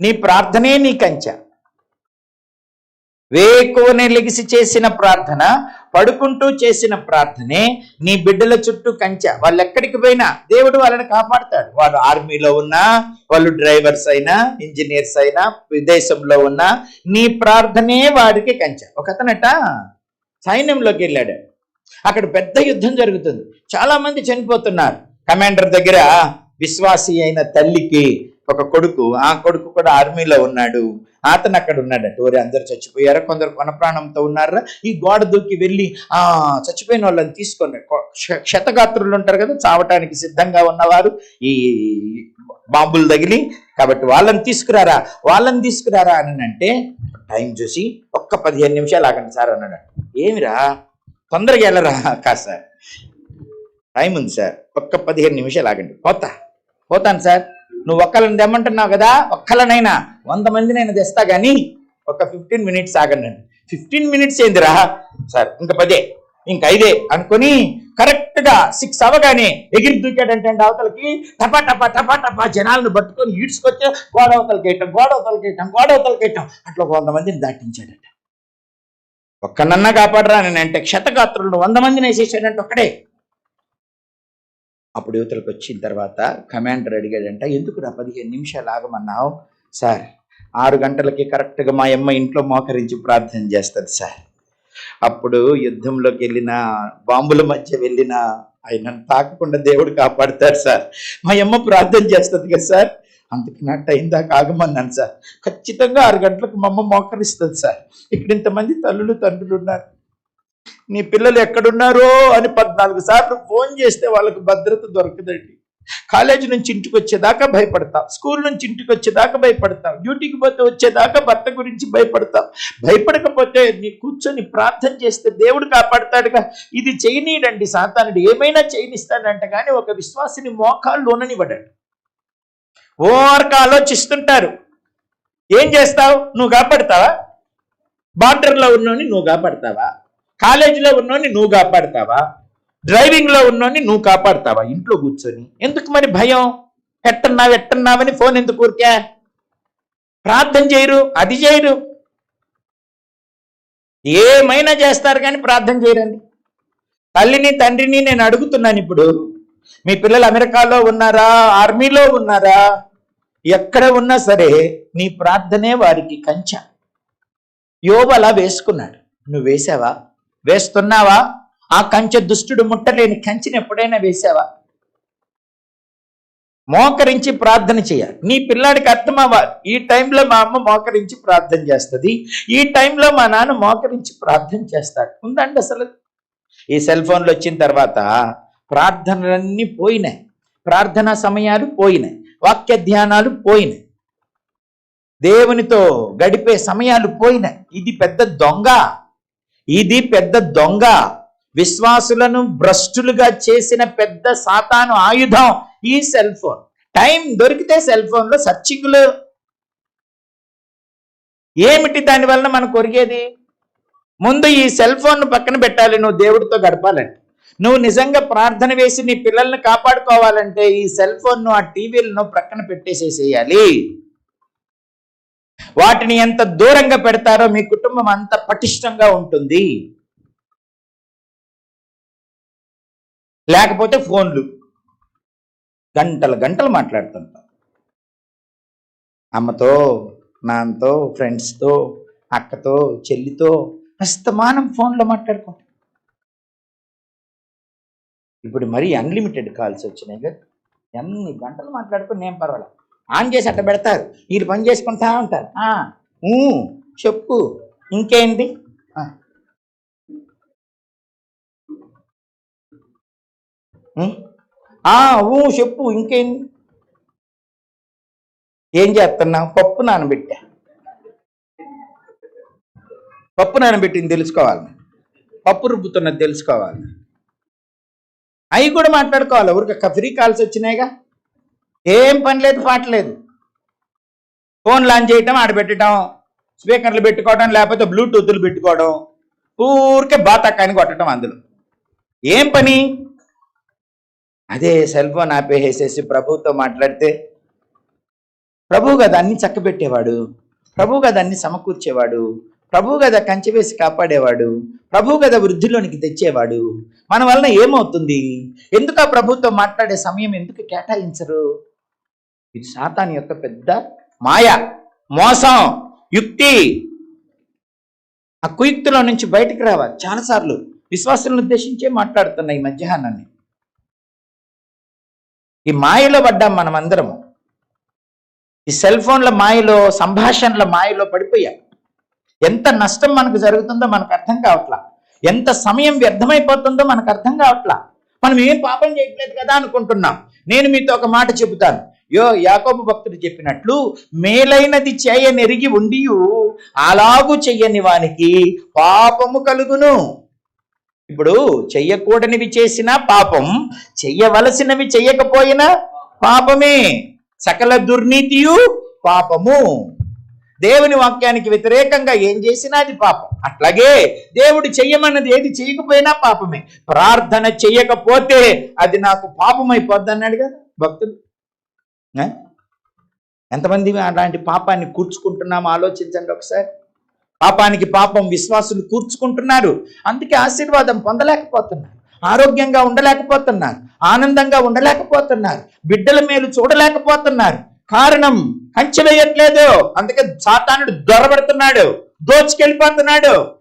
నీ ప్రార్థనే నీ కంచె. వేకువనే లెగిసి చేసిన ప్రార్థన పడుకుంటూ చేసిన ప్రార్థనే నీ బిడ్డల చుట్టూ కంచె. వాళ్ళు ఎక్కడికి పోయినా దేవుడు వాళ్ళని కాపాడుతాడు. వాళ్ళు ఆర్మీలో ఉన్నా వాళ్ళు డ్రైవర్స్ అయినా ఇంజనీర్స్ అయినా విదేశంలో ఉన్నా నీ ప్రార్థనే వాడికి కంచె. ఒకతనట సైన్యంలోకి వెళ్ళాడు. అక్కడ పెద్ద యుద్ధం జరుగుతుంది. చాలా మంది చనిపోతున్నారు. కమాండర్ దగ్గర విశ్వాసి అయిన తల్లికి ఒక కొడుకు ఆ కొడుకు కూడా ఆర్మీలో ఉన్నాడు. అతను అక్కడ ఉన్నాడట. ఓరి అందరు చచ్చిపోయారా? కొందరు కొన ప్రాణంతో ఉన్నారా? ఈ గోడ దూకి వెళ్ళి ఆ చచ్చిపోయిన వాళ్ళని తీసుకొని క్షతగాత్రులు ఉంటారు కదా చావటానికి సిద్ధంగా ఉన్నవారు ఈ బాంబులు తగిలి కాబట్టి వాళ్ళని తీసుకురారా? వాళ్ళని తీసుకురారా అని అంటే టైం చూసి ఒక్క పదిహేను నిమిషాలు ఆగండి సార్ అన్నాడు ఏమిరా? తొందరగా వెళ్ళరా? కాదు సార్. టైం ఉంది సార్. ఒక్క పదిహేను నిమిషాలు ఆగండి. పోతా. పోతాను సార్. నువ్వు ఒక్కళ్ళని తెమ్మంటున్నావు కదా ఒక్కళ్ళనైనా. వంద మందినైనా తెస్తా కానీ ఒక ఫిఫ్టీన్ మినిట్స్ ఆగండి. ఫిఫ్టీన్ మినిట్స్ ఏందిరా? సార్ ఇంకా పదే ఇంక ఐదే అనుకొని కరెక్ట్గా సిక్స్ అవగానే ఎగిరి దూకాడంటే అవతలకి టపా టపా టపా టపా జనాలను పట్టుకొని ఈడ్చుకొచ్చి గోడ అవతలకి వేయటం గోడ అవతలకి వేయటం గోడ అవతలకి వేయటం. అట్లా వంద మందిని దాటించాడట. ఒక్కనన్నా కాపాడరా నేనంటే అంటే క్షతగాత్రులను వంద మందిని వేసేసాడంటే ఒక్కడే. అప్పుడు యువతలకు వచ్చిన తర్వాత కమాండర్ అడిగాడంట ఎందుకు రా పదిహేను నిమిషాలు ఆగమన్నావు? సార్ ఆరు గంటలకి కరెక్ట్గా మా అమ్మ ఇంట్లో మోకరించి ప్రార్థన చేస్తుంది సార్. అప్పుడు యుద్ధంలోకి వెళ్ళిన బాంబుల మధ్య వెళ్ళిన ఆయన తాకకుండా దేవుడు కాపాడతాడు సార్. మా అమ్మ ప్రార్థన చేస్తుంది కదా సార్ అందుకు నా టైం దాకా ఆగమన్నాను సార్. ఖచ్చితంగా ఆరు గంటలకు మా అమ్మ మోకరిస్తుంది సార్. ఇక్కడ ఇంతమంది తల్లులు తండ్రులు ఉన్నారు. నీ పిల్లలు ఎక్కడున్నారో అని పద్నాలుగు సార్లు ఫోన్ చేస్తే వాళ్ళకి భద్రత దొరకదండి. కాలేజీ నుంచి ఇంటికి వచ్చేదాకా భయపడతాం. స్కూల్ నుంచి ఇంటికి వచ్చేదాకా భయపడతాం. డ్యూటీకి పోతే వచ్చేదాకా భర్త గురించి భయపడతాం. భయపడకపోతే నీ కూర్చొని ప్రార్థన చేస్తే దేవుడు కాపాడతాడుగా. ఇది చేయనీడండి సాతానుడు. ఏమైనా చేయనిస్తాడంట కానీ ఒక విశ్వాసిని మోకాలు లోననివ్వడాడు. ఓవర్క ఆలోచిస్తుంటారు. ఏం చేస్తావు? నువ్వు కాపాడతావా? బార్డర్లో ఉన్నోని నువ్వు కాపాడతావా? కాలేజీలో ఉన్నోని నువ్వు కాపాడతావా? డ్రైవింగ్లో ఉన్నోని నువ్వు కాపాడతావా? ఇంట్లో కూర్చొని. ఎందుకు మరి భయం? ఎట్టన్నావు ఎట్టన్నావని ఫోన్ ఎందుకు ఊరికే? ప్రార్థన చేయరు అది చేయరు. ఏమైనా చేస్తారు కానీ ప్రార్థన చేయరండి. తల్లిని తండ్రిని నేను అడుగుతున్నాను ఇప్పుడు. మీ పిల్లలు అమెరికాలో ఉన్నారా? ఆర్మీలో ఉన్నారా? ఎక్కడ ఉన్నా సరే నీ ప్రార్థనే వారికి కంచ. యోబు అలా వేసుకున్నాడు. నువ్వు వేసావా? వేస్తున్నావా? ఆ కంచె దుష్టుడు ముట్టలేని కంచెని ఎప్పుడైనా వేసావా? మోకరించి ప్రార్థన చేయాలి నీ పిల్లాడికి అర్థం అవ్వాలి ఈ టైంలో మా అమ్మ మోకరించి ప్రార్థన చేస్తుంది. ఈ టైంలో మా నాన్న మోకరించి ప్రార్థన చేస్తాడు. ఉందండి అసలు? ఈ సెల్ ఫోన్లు వచ్చిన తర్వాత ప్రార్థనలన్నీ పోయినాయి. ప్రార్థనా సమయాలు పోయినాయి. వాక్య ధ్యానాలు పోయినాయి. దేవునితో గడిపే సమయాలు పోయినాయి. ఇది పెద్ద దొంగ. ఇది పెద్ద దొంగ. విశ్వాసులను భ్రష్టులుగా చేసిన పెద్ద సాతాను ఆయుధం ఈ సెల్ ఫోన్. టైం దొరికితే సెల్ ఫోన్లో సర్చింగ్లు. ఏమిటి దాని వలన మనకు కొరిగేది? ముందు ఈ సెల్ ఫోన్ పక్కన పెట్టాలి నువ్వు దేవుడితో గడపాలంటే. నువ్వు నిజంగా ప్రార్థన వేసి నీ పిల్లల్ని కాపాడుకోవాలంటే ఈ సెల్ ఫోన్ను ఆ టీవీలను ప్రక్కన పెట్టేసేసేయాలి. వాటిని ఎంత దూరంగా పెడతారో మీ కుటుంబం అంత పటిష్టంగా ఉంటుంది. లేకపోతే ఫోన్లు. గంటలు గంటలు మాట్లాడుతుంటాం. అమ్మతో నాన్నతో ఫ్రెండ్స్తో అక్కతో చెల్లితో అస్తమానం ఫోన్లో మాట్లాడుకుంటాం ఇప్పుడు మరీ అన్లిమిటెడ్ కాల్స్ వచ్చినాయి కదా. ఎన్ని గంటలు మాట్లాడుకుని నేను పర్వాలేదు. ఆన్ చేసి అట్ట పెడతారు. వీళ్ళు పని చేసుకుంటా ఉంటారు. "ఆ, ఊ, చెప్పు. ఇంకేంటి? ఊ? చెప్పు. ఇంకేంటి ఏం చేస్తున్నావు? పప్పు నానబెట్టా. పప్పు నానబెట్టింది తెలుసుకోవాలి. పప్పు రుబ్బుతున్నది తెలుసుకోవాలి. అవి కూడా మాట్లాడుకోవాలి. ఊరికి ఫ్రీ కాల్స్ వచ్చినాయిగా. ఏం పని లేదు పాట లేదు. ఫోన్ లాంచ్ చేయటం ఆడబెట్టడం స్పీకర్లు పెట్టుకోవడం లేకపోతే బ్లూటూత్లు పెట్టుకోవడం ఊరికే బాతకాయని కొట్టడం అందులో. ఏం పని? అదే సెల్ ఫోన్ ఆపేసేసి ప్రభుతో మాట్లాడితే ప్రభు కదా అన్ని చక్కబెట్టేవాడు ప్రభు కదా అన్ని సమకూర్చేవాడు ప్రభు కదా కంచె వేసి కాపాడేవాడు ప్రభు కదా వృద్ధిలోనికి తెచ్చేవాడు. మన వలన ఏమవుతుంది? ఎందుకు ఆ ప్రభుతో మాట్లాడే సమయం ఎందుకు కేటాయించరు? ఇది సాతాన్ యొక్క పెద్ద మాయ మోసం యుక్తి. ఆ కుయుక్తిలో నుంచి బయటకు రావాలి చాలాసార్లు విశ్వాసులను ఉద్దేశించే మాట్లాడుతున్నా ఈ మధ్యాహ్నాన్ని. ఈ మాయలో పడ్డాం మనం అందరము ఈ సెల్ ఫోన్ల మాయలో సంభాషణల మాయలో పడిపోయాం. ఎంత నష్టం మనకు జరుగుతుందో మనకు అర్థం కావట్లా. ఎంత సమయం వ్యర్థమైపోతుందో మనకు అర్థం కావట్లా. మనం ఏం పాపం చేయట్లేదు కదా అనుకుంటున్నాం. నేను మీతో ఒక మాట చెబుతాను. యో యాకోబు భక్తుడు చెప్పినట్లు మేలైనది చేయనెరిగి ఉండి అలాగు చెయ్యని వానికి పాపము కలుగును. ఇప్పుడు చెయ్యకూడనివి చేసినా పాపం చెయ్యవలసినవి చెయ్యకపోయినా పాపమే. సకల దుర్నీతియు పాపము. దేవుని వాక్యానికి వ్యతిరేకంగా ఏం చేసినా అది పాపం. అట్లాగే దేవుడు చెయ్యమన్నది ఏది చేయకపోయినా పాపమే. ప్రార్థన చెయ్యకపోతే అది నాకు పాపమైపోద్ది అన్నాడు కదా భక్తుడు. ఎంతమంది అలాంటి పాపాన్ని కూర్చుకుంటున్నామో ఆలోచించండి ఒకసారి. పాపానికి పాపం విశ్వాసులు కూర్చుకుంటున్నారు. అందుకే ఆశీర్వాదం పొందలేకపోతున్నారు. ఆరోగ్యంగా ఉండలేకపోతున్నారు. ఆనందంగా ఉండలేకపోతున్నారు. బిడ్డల మేలు చూడలేకపోతున్నారు. కారణం కంచె వేయట్లేదు. అందుకే సాతానుడు దొరబడుతున్నాడు. దోచుకెళ్ళిపోతున్నాడు.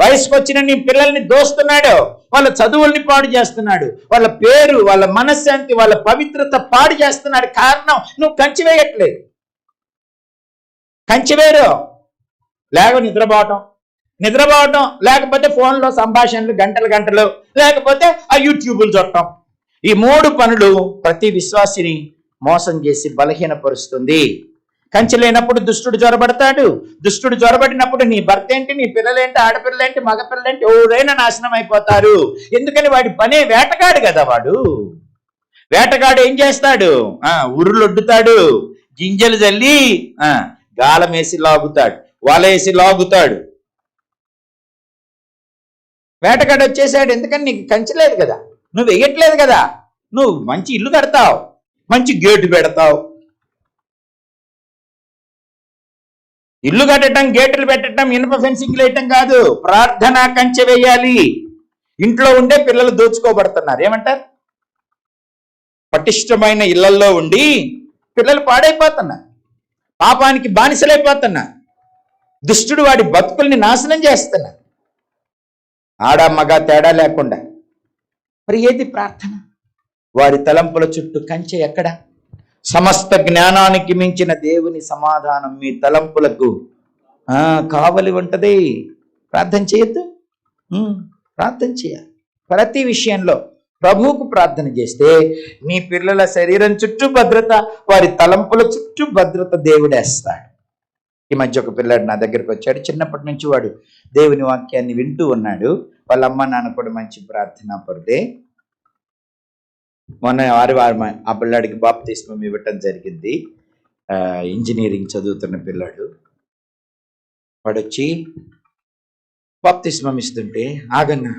వయసుకు వచ్చిన నీ పిల్లల్ని దోస్తున్నాడు వాళ్ళ చదువుల్ని పాడు చేస్తున్నాడు వాళ్ళ పేరు వాళ్ళ మనశ్శాంతి వాళ్ళ పవిత్రత పాడు చేస్తున్నాడు. కారణం నువ్వు కంచి వేయట్లేదు. కంచి వేరు లేక నిద్రపోవటం. నిద్రపోవటం లేకపోతే ఫోన్లో సంభాషణలు గంటలు గంటలు లేకపోతే ఆ యూట్యూబులు చూడటం. ఈ మూడు పనులు ప్రతి విశ్వాసిని మోసం చేసి బలహీనపరుస్తుంది. కంచె లేనప్పుడు దుష్టుడు జ్వరబడతాడు దుష్టుడు జ్వరబడినప్పుడు నీ భర్త ఏంటి? నీ పిల్లలేంటి? ఆడపిల్లలేంటి మగపిల్లలేంటి ఎవరైనా నాశనం అయిపోతారు. ఎందుకని వాడి పనే వేటగాడు కదా వాడు. వేటగాడు ఏం చేస్తాడు? ఆ ఉరులొడ్డుతాడు గింజలు జల్లి ఆ గాలమేసి లాగుతాడు. వలేసి లాగుతాడు. వేటగాడు వచ్చేసాడు. ఎందుకని నీకు కంచలేదు కదా? నువ్వు వేయట్లేదు కదా? నువ్వు మంచి ఇల్లు కడతావు. మంచి గేటు పెడతావు. ఇల్లు కట్టడం గేట్లు పెట్టడం ఇనుప ఫెన్సింగ్ వేయటం కాదు. ప్రార్థన కంచె వేయాలి. ఇంట్లో ఉండే పిల్లలు దోచుకోబడుతున్నారు. ఏమంటారు? పటిష్టమైన ఇళ్ళల్లో ఉండి పిల్లలు పాడైపోతున్నారు. పాపానికి బానిసలైపోతున్నారు. దుష్టుడు వాడి బతుకుల్ని నాశనం చేస్తున్నారు. ఆడ మగ తేడా లేకుండా. మరి ఏది ప్రార్థన? వారి తలంపుల చుట్టూ కంచె ఎక్కడ? సమస్త జ్ఞానానికి మించిన దేవుని సమాధానం మీ తలంపులకు. కావలి ఉంటది ప్రార్థన చేయొద్దు? ప్రార్థన చేయాలి. ప్రతి విషయంలో ప్రభువుకు ప్రార్థన చేస్తే నీ పిల్లల శరీరం చుట్టూ భద్రత వారి తలంపుల చుట్టూ భద్రత దేవుడేస్తాడు. ఈ మధ్య ఒక పిల్లాడు నా దగ్గరికి వచ్చాడు. చిన్నప్పటి నుంచి వాడు దేవుని వాక్యాన్ని వింటూ ఉన్నాడు. వాళ్ళ అమ్మ నాన్న కూడా మంచి ప్రార్థనా పరుదే మొన్న వారి వారి ఆ పిల్లాడికి బాప్తిస్మం ఇవ్వటం జరిగింది. ఇంజనీరింగ్ చదువుతున్న పిల్లాడు. వాడు వచ్చి బాప్తిస్మం ఇస్తుంటే ఆగన్నా.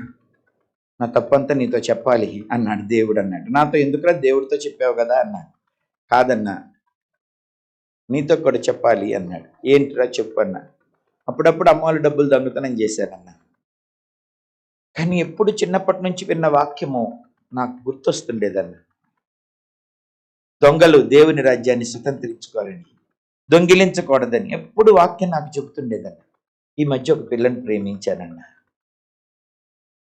నా తప్పంతా నీతో చెప్పాలి అన్నాడు. దేవుడు అన్నాడు. నాతో ఎందుకురా దేవుడితో చెప్పావు కదా అన్నాడు. కాదన్నా. నీతో కూడా చెప్పాలి అన్నాడు. ఏంటిరా చెప్పు అన్నా. అప్పుడప్పుడు అమ్మవాళ్ళు డబ్బులు దొంగతనం చేశారన్నా కానీ ఎప్పుడు చిన్నప్పటి నుంచి విన్న వాక్యము నాకు గుర్తొస్తుండేదన్న. దొంగలు దేవుని రాజ్యాన్ని స్వతంత్రించుకోవాలని దొంగిలించకూడదని ఎప్పుడు వాక్యం నాకు చెబుతుండేదన్న. ఈ మధ్య ఒక పిల్లని ప్రేమించానన్న.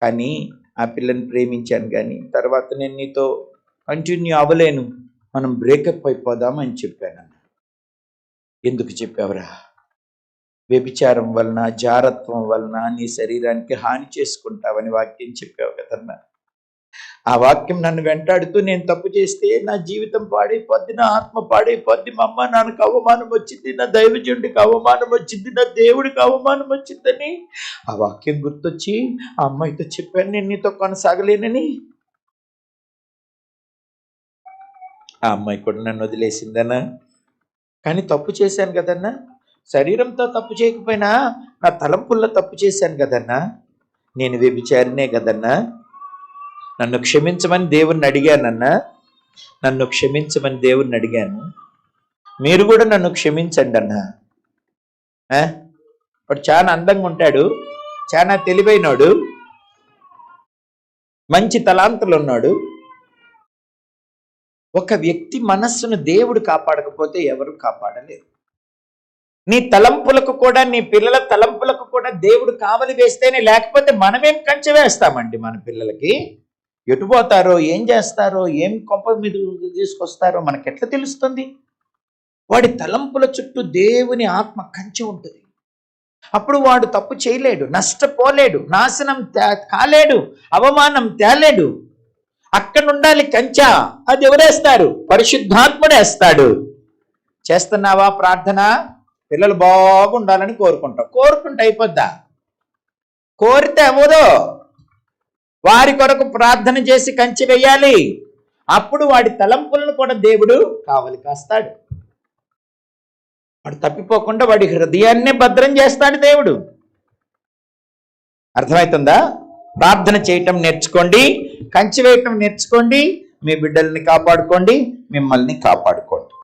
కానీ ఆ పిల్లని ప్రేమించాను కానీ తర్వాత నేను నీతో కంటిన్యూ అవ్వలేను మనం బ్రేకప్ అయిపోదామని చెప్పానన్న. ఎందుకు చెప్పావురా? వ్యభిచారం వలన జారత్వం వలన నీ శరీరానికి హాని చేసుకుంటావని వాక్యం చెప్పావు కదన్నా. ఆ వాక్యం నన్ను వెంటాడుతూ నేను తప్పు చేస్తే నా జీవితం పాడైపోద్ది నా ఆత్మ పాడైపోద్ది. మా అమ్మ నాన్నకు అవమానం వచ్చింది నా దైవజుడికి అవమానం వచ్చింది నా దేవుడికి అవమానం వచ్చిందని ఆ వాక్యం గుర్తొచ్చి ఆ అమ్మాయితో చెప్పాను నేను నీతో కొనసాగలేనని. ఆ అమ్మాయి కూడా నన్ను వదిలేసిందనా కానీ తప్పు చేశాను కదన్నా. శరీరంతో తప్పు చేయకపోయినా నా తలంపుల్లో తప్పు చేశాను కదన్నా. నేను వ్యభిచారినే కదన్నా. నన్ను క్షమించమని దేవుణ్ణి అడిగానన్నా నన్ను క్షమించమని దేవుణ్ణి అడిగాను. మీరు కూడా నన్ను క్షమించండి అన్న. ఆ? వాడు చాలా అందంగా ఉంటాడు. చాలా తెలివైనోడు. మంచి తలాంతులు ఉన్నాడు. ఒక వ్యక్తి మనస్సును దేవుడు కాపాడకపోతే ఎవరు కాపాడలేరు. నీ తలంపులకు కూడా నీ పిల్లల తలంపులకు కూడా దేవుడు కావలి వేస్తేనే లేకపోతే మనమేం కంచె వేస్తామండి మన పిల్లలకి? ఎటు పోతారో ఏం చేస్తారో ఏం కొంప మీద తీసుకొస్తారో మనకి ఎట్లా తెలుస్తుంది? వాడి తలంపుల చుట్టూ దేవుని ఆత్మ కంచి ఉంటుంది. అప్పుడు వాడు తప్పు చేయలేడు నష్టపోలేడు నాశనం తే- కాలేడు అవమానం తేలేడు. అక్కడ ఉండాలి కంచా అది ఎవరేస్తారు? పరిశుద్ధాత్ముడేస్తాడు చేస్తున్నావా ప్రార్థన? పిల్లలు బాగుండాలని కోరుకుంటావు కోరుకుంటే అయిపోద్దా? కోరితే అవ్వదో. వారి కొరకు ప్రార్థన చేసి కంచి వేయాలి. అప్పుడు వాడి తలంపులను కూడా దేవుడు కావలి కాస్తాడు. వాడు తప్పిపోకుండా వాడి హృదయాన్నే భద్రం చేస్తాడు దేవుడు. అర్థమవుతుందా ప్రార్థన చేయటం నేర్చుకోండి కంచి వేయటం నేర్చుకోండి మీ బిడ్డల్ని కాపాడుకోండి మిమ్మల్ని కాపాడుకోండి.